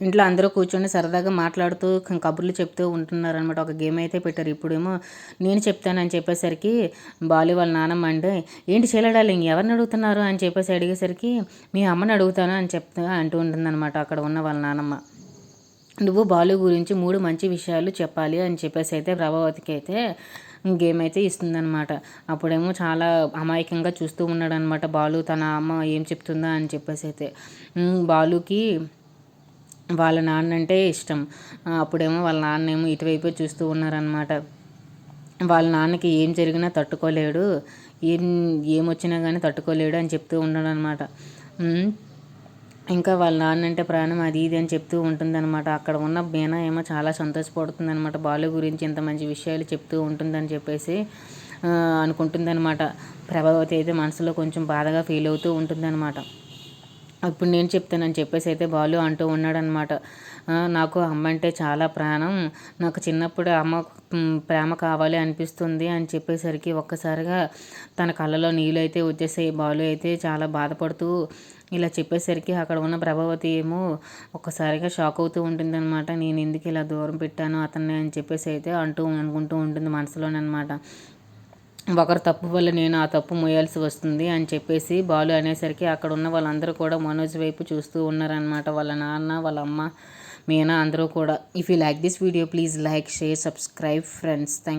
ఇంట్లో అందరూ కూర్చొని సరదాగా మాట్లాడుతూ కబుర్లు చెప్తూ ఉంటున్నారనమాట ఒక గేమ్ అయితే పెట్టారు ఇప్పుడేమో. నేను చెప్తానని చెప్పేసరికి బాలు వాళ్ళ నానమ్మ అంటే ఏంటి చేయలేడాలి ఎవరిని అడుగుతున్నారు? అని చెప్పేసి అడిగేసరికి మీ అమ్మని అడుగుతాను అని చెప్తా అంటూ ఉంటుందన్నమాట అక్కడ ఉన్న వాళ్ళ నానమ్మ. నువ్వు బాలు గురించి మూడు మంచి విషయాలు చెప్పాలి అని చెప్పేసి అయితే ప్రభావతికి అయితే గేమ్ అయితే ఇస్తుందన్నమాట. అప్పుడేమో చాలా అమాయకంగా చూస్తూ ఉన్నాడనమాట బాలు. తన అమ్మ ఏం చెప్తుందా అని చెప్పేసి అయితే బాలుకి వాళ్ళ నాన్న అంటే ఇష్టం అప్పుడేమో వాళ్ళ నాన్న ఏమో ఇటువైపు చూస్తూ ఉన్నారనమాట వాళ్ళ నాన్నకి ఏం జరిగినా తట్టుకోలేడు. ఏం ఏమొచ్చినా కానీ తట్టుకోలేడు అని చెప్తూ ఉన్నాడు అనమాట ఇంకా వాళ్ళ నాన్న అంటే ప్రాణం అది ఇది అని చెప్తూ ఉంటుందన్నమాట. అక్కడ ఉన్న బీనా ఏమో చాలా సంతోషపడుతుంది అనమాట బాలు గురించి ఇంత మంచి విషయాలు చెప్తూ ఉంటుందని చెప్పేసి అనుకుంటుందన్నమాట. ప్రభావతి అయితే మనసులో కొంచెం బాధగా ఫీల్ అవుతూ ఉంటుందన్నమాట. అప్పుడు నేను చెప్తానని చెప్పేసి అయితే బాలు అంటూ ఉన్నాడనమాట నాకు అమ్మ అంటే చాలా ప్రాణం. నాకు చిన్నప్పుడు అమ్మ ప్రేమ కావాలి అనిపిస్తుంది అని చెప్పేసరికి ఒక్కసారిగా తన కళ్ళలో నీళ్ళు అయితే వచ్చేసాయి. బాలు అయితే చాలా బాధపడుతూ ఇలా చెప్పేసరికి అక్కడ ఉన్న ప్రభావతి ఏమో ఒక్కసారిగా షాక్ అవుతూ ఉంటుందన్నమాట. నేను ఎందుకు ఇలా దూరం పెట్టాను అతన్ని అని చెప్పేసి అయితే అంటూ అనుకుంటూ ఉంటుంది మనసులోనమాట ఒకరు తప్పు వల్ల నేను ఆ తప్పు మోయాల్సి వస్తుంది అని చెప్పేసి బాలు అనేసరికి అక్కడ ఉన్న వాళ్ళందరూ కూడా మనోజ్ వైపు చూస్తూ ఉన్నారనమాట వాళ్ళ నాన్న వాళ్ళ అమ్మ మీనా అందరూ కూడా. If you like this video please like share subscribe friends thank